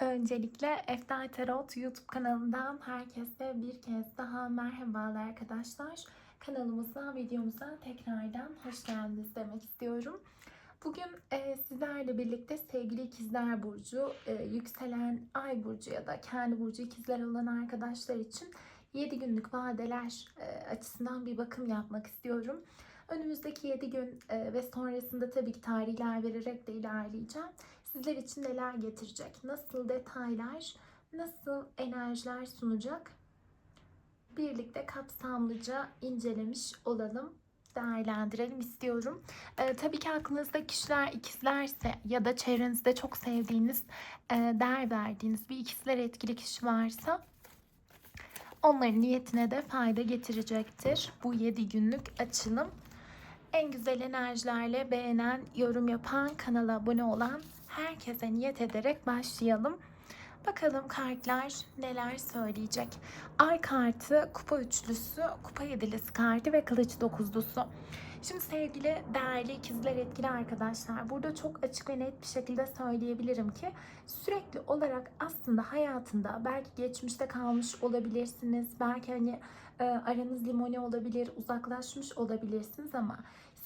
Öncelikle Eftal Tarot YouTube kanalından herkese bir kez daha merhabalar arkadaşlar. Kanalımıza, videomuza tekrardan hoş geldiniz demek istiyorum. Bugün e, sizlerle birlikte sevgili ikizler burcu, e, yükselen ay burcu ya da kendi burcu ikizler olan arkadaşlar için 7 günlük vadeler e, açısından bir bakım yapmak istiyorum. Önümüzdeki 7 gün e, ve sonrasında tabii ki tarihler vererek de ilerleyeceğim. Sizler için neler getirecek, nasıl detaylar, nasıl enerjiler sunacak birlikte kapsamlıca incelemiş olalım değerlendirelim istiyorum. Ee, tabii ki aklınızda kişiler ikizlerse ya da çevrenizde çok sevdiğiniz, e, değer verdiğiniz bir ikizler etkili kişi varsa onların niyetine de fayda getirecektir bu 7 günlük açılım. En güzel enerjilerle beğenen, yorum yapan, kanala abone olan herkese niyet ederek başlayalım. Bakalım kartlar neler söyleyecek. Ay kartı, kupa üçlüsü, kupa yedilisi kartı ve kılıç dokuzlusu. Şimdi sevgili değerli ikizler etkili arkadaşlar burada çok açık ve net bir şekilde söyleyebilirim ki sürekli olarak aslında hayatında belki geçmişte kalmış olabilirsiniz. Belki hani e, aranız limoni olabilir, uzaklaşmış olabilirsiniz ama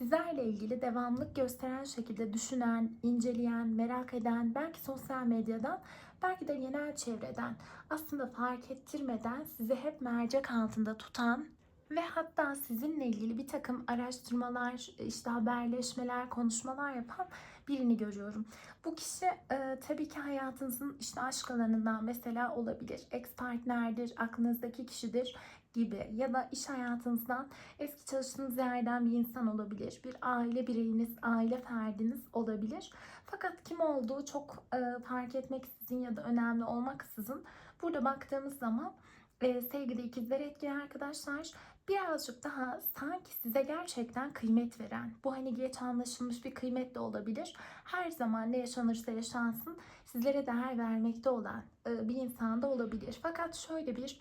sizlerle ilgili devamlık gösteren şekilde düşünen, inceleyen, merak eden, belki sosyal medyadan, belki de genel çevreden aslında fark ettirmeden sizi hep mercek altında tutan ve hatta sizinle ilgili bir takım araştırmalar, işte haberleşmeler, konuşmalar yapan birini görüyorum. Bu kişi e, tabii ki hayatınızın işte aşk alanından mesela olabilir. Ex partnerdir, aklınızdaki kişidir gibi ya da iş hayatınızdan eski çalıştığınız yerden bir insan olabilir. Bir aile bireyiniz, aile ferdiniz olabilir. Fakat kim olduğu çok e, fark etmeksizin ya da önemli olmaksızın burada baktığımız zaman e, sevgili ikizler etkili arkadaşlar birazcık daha sanki size gerçekten kıymet veren, bu hani geç anlaşılmış bir kıymet de olabilir. Her zaman ne yaşanırsa yaşansın sizlere değer vermekte olan e, bir insan da olabilir. Fakat şöyle bir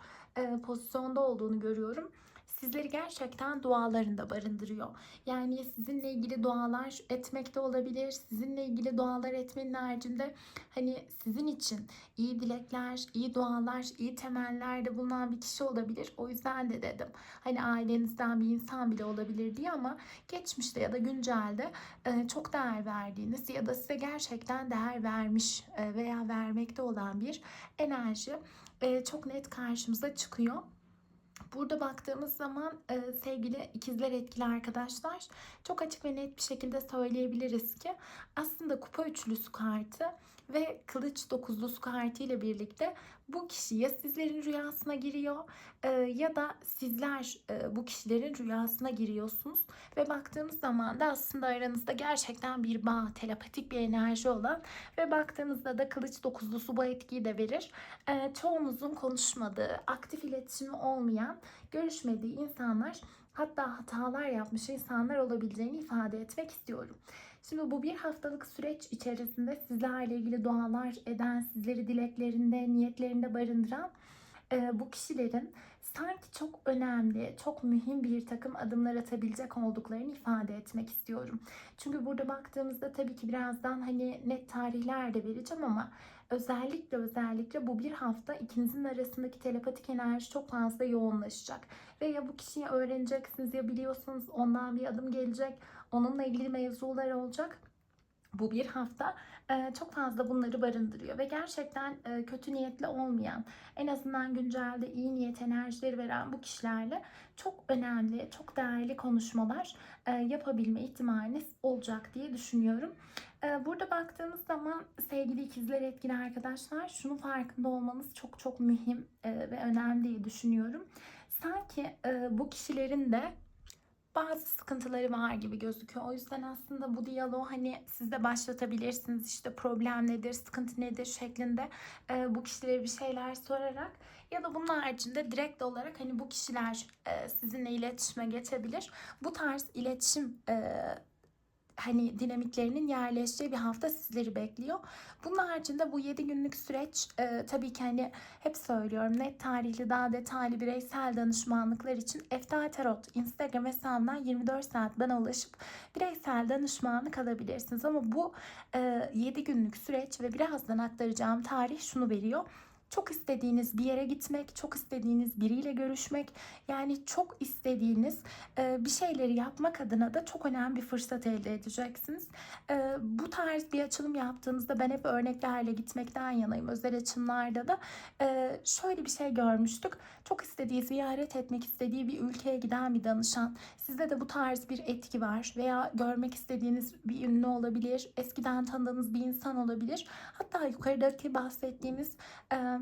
pozisyonda olduğunu görüyorum. Sizleri gerçekten dualarında barındırıyor. Yani sizinle ilgili dualar etmekte olabilir. Sizinle ilgili dualar etmenin haricinde hani sizin için iyi dilekler, iyi dualar, iyi temellerde bulunan bir kişi olabilir. O yüzden de dedim. Hani ailenizden bir insan bile olabilir diye ama geçmişte ya da güncelde e, çok değer verdiğiniz ya da size gerçekten değer vermiş e, veya vermekte olan bir enerji e, çok net karşımıza çıkıyor. Burada baktığımız zaman e, sevgili ikizler etkili arkadaşlar çok açık ve net bir şekilde söyleyebiliriz ki aslında kupa üçlüsü kartı ve kılıç dokuzlusu kartı ile birlikte bu kişi ya sizlerin rüyasına giriyor e, ya da sizler e, bu kişilerin rüyasına giriyorsunuz ve baktığımız zaman da aslında aranızda gerçekten bir bağ, telepatik bir enerji olan ve baktığınızda da kılıç dokuzlusu bu etkiyi de verir. E, çoğunuzun konuşmadığı, aktif iletişimi olmayan, görüşmediği insanlar hatta hatalar yapmış insanlar olabileceğini ifade etmek istiyorum. Şimdi bu bir haftalık süreç içerisinde sizlerle ilgili dualar eden, sizleri dileklerinde, niyetlerinde barındıran e, bu kişilerin sanki çok önemli, çok mühim bir takım adımlar atabilecek olduklarını ifade etmek istiyorum. Çünkü burada baktığımızda tabii ki birazdan hani net tarihler de vereceğim ama özellikle özellikle bu bir hafta ikinizin arasındaki telepatik enerji çok fazla yoğunlaşacak. Ve ya bu kişiyi öğreneceksiniz ya biliyorsunuz ondan bir adım gelecek. Onunla ilgili mevzular olacak. Bu bir hafta çok fazla bunları barındırıyor ve gerçekten kötü niyetli olmayan, en azından güncelde iyi niyet enerjileri veren bu kişilerle çok önemli, çok değerli konuşmalar yapabilme ihtimaliniz olacak diye düşünüyorum. Burada baktığımız zaman sevgili ikizler etkili arkadaşlar şunun farkında olmanız çok çok mühim ve önemli diye düşünüyorum. Sanki bu kişilerin de bazı sıkıntıları var gibi gözüküyor. O yüzden aslında bu diyaloğu hani siz de başlatabilirsiniz. İşte problem nedir, sıkıntı nedir şeklinde e, bu kişilere bir şeyler sorarak ya da bunun haricinde direkt olarak hani bu kişiler e, sizinle iletişime geçebilir. Bu tarz iletişim e, hani dinamiklerinin yerleşeceği bir hafta sizleri bekliyor. Bunun haricinde bu 7 günlük süreç e, tabii ki hani hep söylüyorum net tarihli daha detaylı bireysel danışmanlıklar için Eftal Tarot Instagram hesabından 24 saat bana ulaşıp bireysel danışmanlık alabilirsiniz. Ama bu e, 7 günlük süreç ve birazdan aktaracağım tarih şunu veriyor çok istediğiniz bir yere gitmek, çok istediğiniz biriyle görüşmek, yani çok istediğiniz e, bir şeyleri yapmak adına da çok önemli bir fırsat elde edeceksiniz. E, bu tarz bir açılım yaptığınızda ben hep örneklerle gitmekten yanayım. Özel açımlarda da e, şöyle bir şey görmüştük. Çok istediği, ziyaret etmek istediği bir ülkeye giden bir danışan. Sizde de bu tarz bir etki var veya görmek istediğiniz bir ünlü olabilir, eskiden tanıdığınız bir insan olabilir. Hatta yukarıdaki bahsettiğimiz e,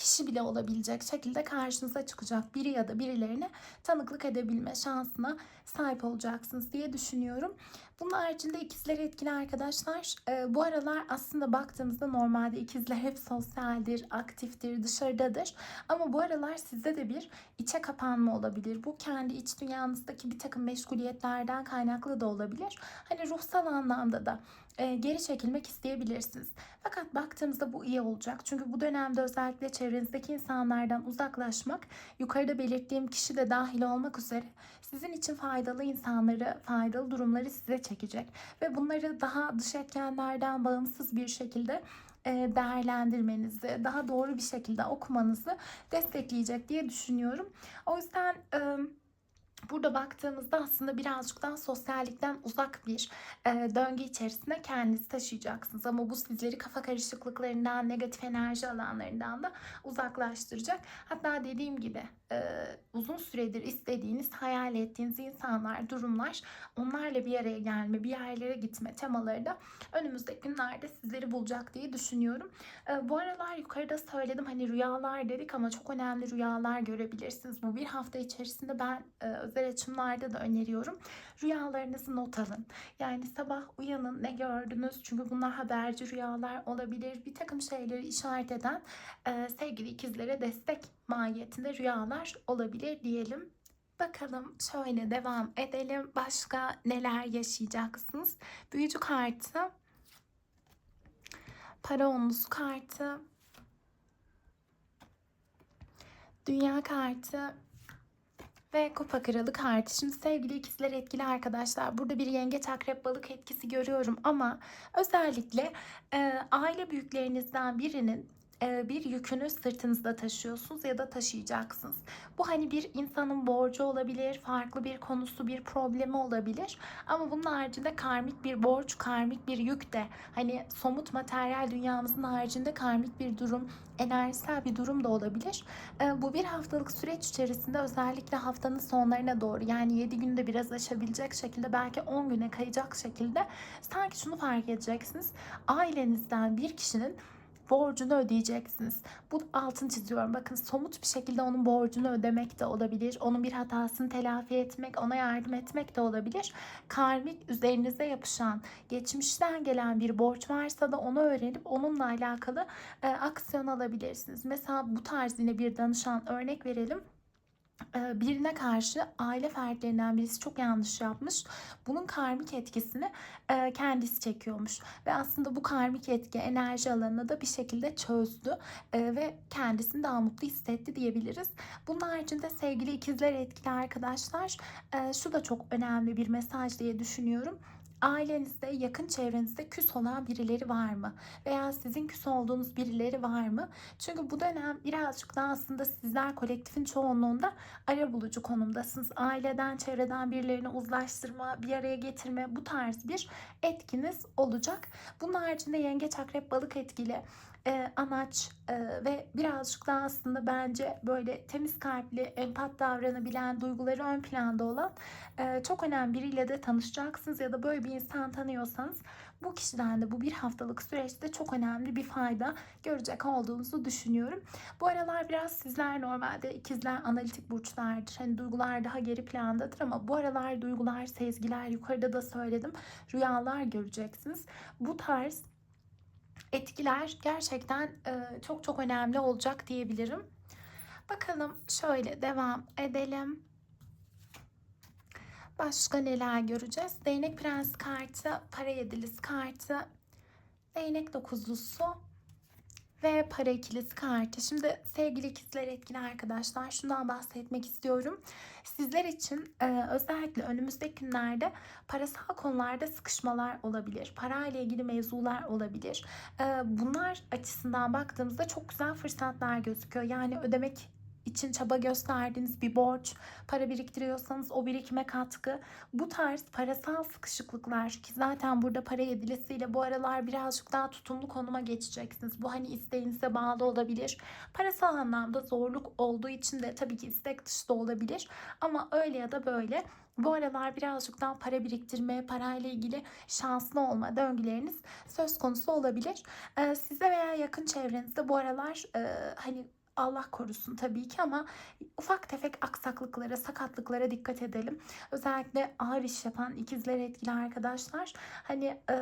kişi bile olabilecek şekilde karşınıza çıkacak biri ya da birilerine tanıklık edebilme şansına sahip olacaksınız diye düşünüyorum. Bunun haricinde ikizleri etkili arkadaşlar. E, bu aralar aslında baktığımızda normalde ikizler hep sosyaldir, aktiftir, dışarıdadır. Ama bu aralar sizde de bir içe kapanma olabilir. Bu kendi iç dünyanızdaki bir takım meşguliyetlerden kaynaklı da olabilir. Hani ruhsal anlamda da e, geri çekilmek isteyebilirsiniz. Fakat baktığımızda bu iyi olacak. Çünkü bu dönemde özellikle çevrenizdeki insanlardan uzaklaşmak, yukarıda belirttiğim kişi de dahil olmak üzere sizin için faydalı insanları, faydalı durumları size çekecek. Ve bunları daha dış etkenlerden bağımsız bir şekilde e, değerlendirmenizi, daha doğru bir şekilde okumanızı destekleyecek diye düşünüyorum. O yüzden Burada baktığımızda aslında birazcık daha sosyallikten uzak bir e, döngü içerisinde kendinizi taşıyacaksınız. Ama bu sizleri kafa karışıklıklarından, negatif enerji alanlarından da uzaklaştıracak. Hatta dediğim gibi e, uzun süredir istediğiniz, hayal ettiğiniz insanlar, durumlar, onlarla bir araya gelme, bir yerlere gitme temaları da önümüzdeki günlerde sizleri bulacak diye düşünüyorum. E, bu aralar yukarıda söyledim hani rüyalar dedik ama çok önemli rüyalar görebilirsiniz. Bu bir hafta içerisinde ben e, özel açımlarda da öneriyorum. Rüyalarınızı not alın. Yani sabah uyanın ne gördünüz? Çünkü bunlar haberci rüyalar olabilir. Bir takım şeyleri işaret eden e, sevgili ikizlere destek mahiyetinde rüyalar olabilir diyelim. Bakalım şöyle devam edelim. Başka neler yaşayacaksınız? Büyücü kartı. Para onlusu kartı. Dünya kartı ve kupa kralı kartı. Şimdi sevgili ikizler etkili arkadaşlar burada bir yengeç akrep balık etkisi görüyorum ama özellikle e, aile büyüklerinizden birinin bir yükünü sırtınızda taşıyorsunuz ya da taşıyacaksınız. Bu hani bir insanın borcu olabilir, farklı bir konusu, bir problemi olabilir. Ama bunun haricinde karmik bir borç, karmik bir yük de hani somut materyal dünyamızın haricinde karmik bir durum, enerjisel bir durum da olabilir. E, bu bir haftalık süreç içerisinde özellikle haftanın sonlarına doğru yani 7 günde biraz aşabilecek şekilde belki 10 güne kayacak şekilde sanki şunu fark edeceksiniz. Ailenizden bir kişinin borcunu ödeyeceksiniz. Bu altın çiziyorum. Bakın somut bir şekilde onun borcunu ödemek de olabilir. Onun bir hatasını telafi etmek, ona yardım etmek de olabilir. Karmik üzerinize yapışan, geçmişten gelen bir borç varsa da onu öğrenip onunla alakalı e, aksiyon alabilirsiniz. Mesela bu tarz yine bir danışan örnek verelim birine karşı aile fertlerinden birisi çok yanlış yapmış. Bunun karmik etkisini kendisi çekiyormuş. Ve aslında bu karmik etki enerji alanını da bir şekilde çözdü ve kendisini daha mutlu hissetti diyebiliriz. Bunun haricinde sevgili ikizler etkili arkadaşlar şu da çok önemli bir mesaj diye düşünüyorum ailenizde, yakın çevrenizde küs olan birileri var mı? Veya sizin küs olduğunuz birileri var mı? Çünkü bu dönem birazcık daha aslında sizler kolektifin çoğunluğunda ara bulucu konumdasınız. Aileden, çevreden birilerini uzlaştırma, bir araya getirme bu tarz bir etkiniz olacak. Bunun haricinde yengeç, akrep, balık etkili e, anaç e, ve birazcık daha aslında bence böyle temiz kalpli, empat davranabilen, duyguları ön planda olan e, çok önemli biriyle de tanışacaksınız ya da böyle bir insan tanıyorsanız bu kişiden de bu bir haftalık süreçte çok önemli bir fayda görecek olduğunuzu düşünüyorum. Bu aralar biraz sizler normalde ikizler analitik burçlardır. Hani duygular daha geri plandadır ama bu aralar duygular, sezgiler yukarıda da söyledim. Rüyalar göreceksiniz. Bu tarz etkiler gerçekten e, çok çok önemli olacak diyebilirim. Bakalım şöyle devam edelim. Başka neler göreceğiz? Değnek prens kartı, para yedilisi kartı, değnek dokuzlusu ve para ikilisi kartı. Şimdi sevgili ikizler etkili arkadaşlar şundan bahsetmek istiyorum. Sizler için e, özellikle önümüzdeki günlerde parasal konularda sıkışmalar olabilir. Para ile ilgili mevzular olabilir. E, bunlar açısından baktığımızda çok güzel fırsatlar gözüküyor. Yani ödemek için çaba gösterdiğiniz bir borç, para biriktiriyorsanız o birikime katkı. Bu tarz parasal sıkışıklıklar ki zaten burada para yedilisiyle bu aralar birazcık daha tutumlu konuma geçeceksiniz. Bu hani isteğinize bağlı olabilir. Parasal anlamda zorluk olduğu için de tabii ki istek dışı da olabilir. Ama öyle ya da böyle bu aralar birazcık daha para biriktirme, parayla ilgili şanslı olma döngüleriniz söz konusu olabilir. Ee, size veya yakın çevrenizde bu aralar e, hani Allah korusun tabii ki ama ufak tefek aksaklıklara, sakatlıklara dikkat edelim. Özellikle ağır iş yapan ikizler etkili arkadaşlar. Hani e,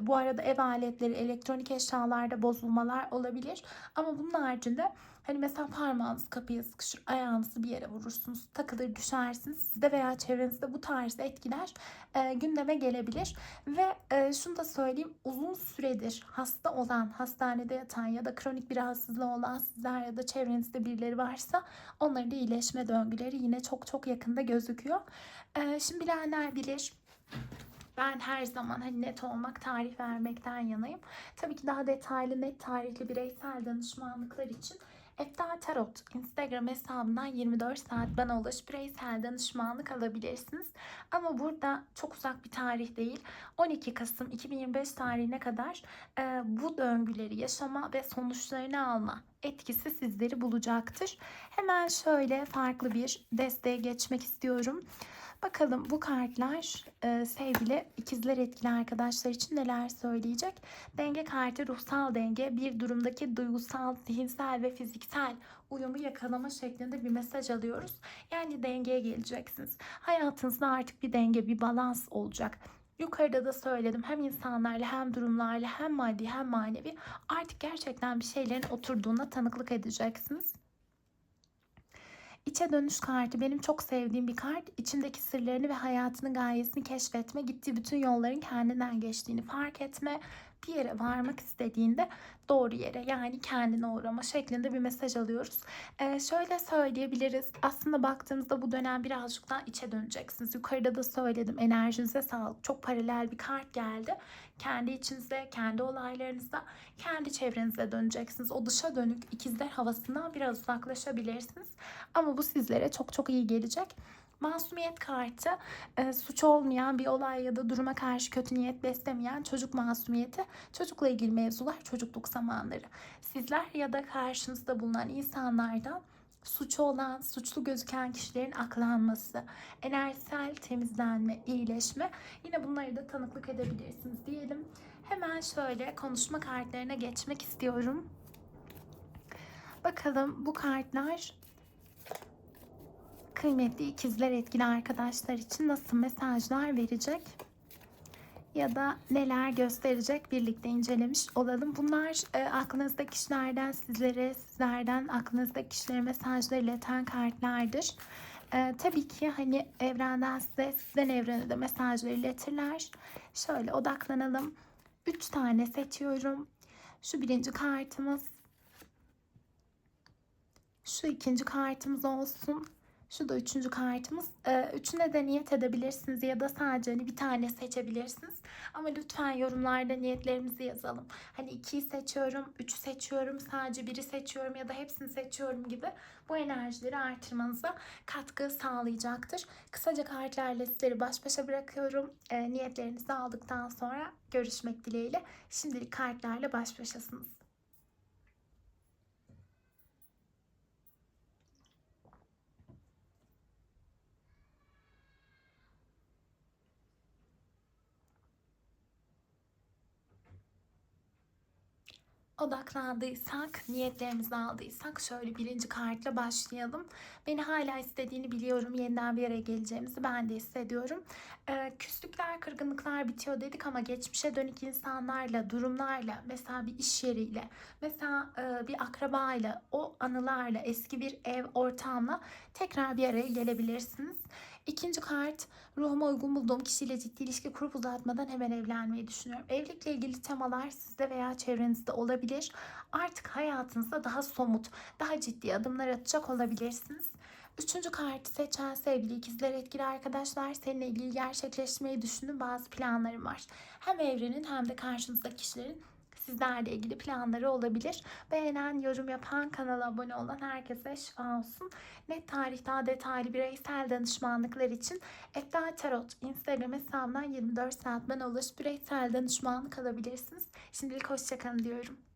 bu arada ev aletleri, elektronik eşyalarda bozulmalar olabilir. Ama bunun haricinde hani mesela parmağınız kapıya sıkışır, ayağınızı bir yere vurursunuz, takılır düşersiniz. Sizde veya çevrenizde bu tarz etkiler e, gündeme gelebilir. Ve e, şunu da söyleyeyim uzun süredir hasta olan, hastanede yatan ya da kronik bir rahatsızlığı olan sizler ya da çevrenizde birileri varsa onların da iyileşme döngüleri yine çok çok yakında gözüküyor. E, şimdi bilenler bilir. Ben her zaman hani net olmak, tarih vermekten yanayım. Tabii ki daha detaylı, net tarihli bireysel danışmanlıklar için Efta Tarot Instagram hesabından 24 saat bana ulaş bireysel danışmanlık alabilirsiniz. Ama burada çok uzak bir tarih değil. 12 Kasım 2025 tarihine kadar e, bu döngüleri yaşama ve sonuçlarını alma etkisi sizleri bulacaktır. Hemen şöyle farklı bir desteğe geçmek istiyorum. Bakalım bu kartlar e, sevgili ikizler etkili arkadaşlar için neler söyleyecek? Denge kartı ruhsal denge bir durumdaki duygusal, zihinsel ve fiziksel uyumu yakalama şeklinde bir mesaj alıyoruz. Yani dengeye geleceksiniz. Hayatınızda artık bir denge, bir balans olacak. Yukarıda da söyledim hem insanlarla hem durumlarla hem maddi hem manevi artık gerçekten bir şeylerin oturduğuna tanıklık edeceksiniz. İçe dönüş kartı benim çok sevdiğim bir kart. İçindeki sırlarını ve hayatının gayesini keşfetme, gittiği bütün yolların kendinden geçtiğini fark etme, bir yere varmak istediğinde doğru yere yani kendine uğrama şeklinde bir mesaj alıyoruz. Ee, şöyle söyleyebiliriz. Aslında baktığımızda bu dönem birazcık daha içe döneceksiniz. Yukarıda da söyledim enerjinize sağlık. Çok paralel bir kart geldi. Kendi içinize, kendi olaylarınızda, kendi çevrenize döneceksiniz. O dışa dönük ikizler havasından biraz uzaklaşabilirsiniz. Ama bu sizlere çok çok iyi gelecek. Masumiyet kartı e, suç olmayan bir olay ya da duruma karşı kötü niyet beslemeyen çocuk masumiyeti, çocukla ilgili mevzular, çocukluk zamanları. Sizler ya da karşınızda bulunan insanlardan suçu olan, suçlu gözüken kişilerin aklanması, enerjisel temizlenme, iyileşme yine bunları da tanıklık edebilirsiniz diyelim. Hemen şöyle konuşma kartlarına geçmek istiyorum. Bakalım bu kartlar kıymetli ikizler etkili arkadaşlar için nasıl mesajlar verecek ya da neler gösterecek birlikte incelemiş olalım. Bunlar e, aklınızdaki kişilerden sizlere, sizlerden aklınızdaki kişilere mesajları ileten kartlardır. E, tabii ki hani evrenden size, sizden evrene de mesajları iletirler. Şöyle odaklanalım. Üç tane seçiyorum. Şu birinci kartımız. Şu ikinci kartımız olsun. Şu da üçüncü kartımız. Ee, üçüne de niyet edebilirsiniz ya da sadece hani bir tane seçebilirsiniz. Ama lütfen yorumlarda niyetlerimizi yazalım. Hani ikiyi seçiyorum, üçü seçiyorum, sadece biri seçiyorum ya da hepsini seçiyorum gibi bu enerjileri artırmanıza katkı sağlayacaktır. Kısaca kartlarla sizleri baş başa bırakıyorum. E, niyetlerinizi aldıktan sonra görüşmek dileğiyle. Şimdilik kartlarla baş başasınız. Odaklandıysak, niyetlerimizi aldıysak şöyle birinci kartla başlayalım. Beni hala istediğini biliyorum. Yeniden bir yere geleceğimizi ben de hissediyorum. Ee, küslükler, kırgınlıklar bitiyor dedik ama geçmişe dönük insanlarla, durumlarla, mesela bir iş yeriyle, mesela e, bir akrabayla, o anılarla, eski bir ev ortamla tekrar bir araya gelebilirsiniz. İkinci kart ruhuma uygun bulduğum kişiyle ciddi ilişki kurup uzatmadan hemen evlenmeyi düşünüyorum. Evlilikle ilgili temalar sizde veya çevrenizde olabilir. Artık hayatınızda daha somut, daha ciddi adımlar atacak olabilirsiniz. Üçüncü kartı seçen sevgili ikizler etkili arkadaşlar seninle ilgili gerçekleştirmeyi düşündüğüm bazı planlarım var. Hem evrenin hem de karşınızdaki kişilerin sizlerle ilgili planları olabilir. Beğenen, yorum yapan, kanala abone olan herkese şifa olsun. Net tarih daha detaylı bireysel danışmanlıklar için Ekta Tarot Instagram hesabından 24 saat bana ulaş bireysel danışmanlık alabilirsiniz. Şimdilik hoşçakalın diyorum.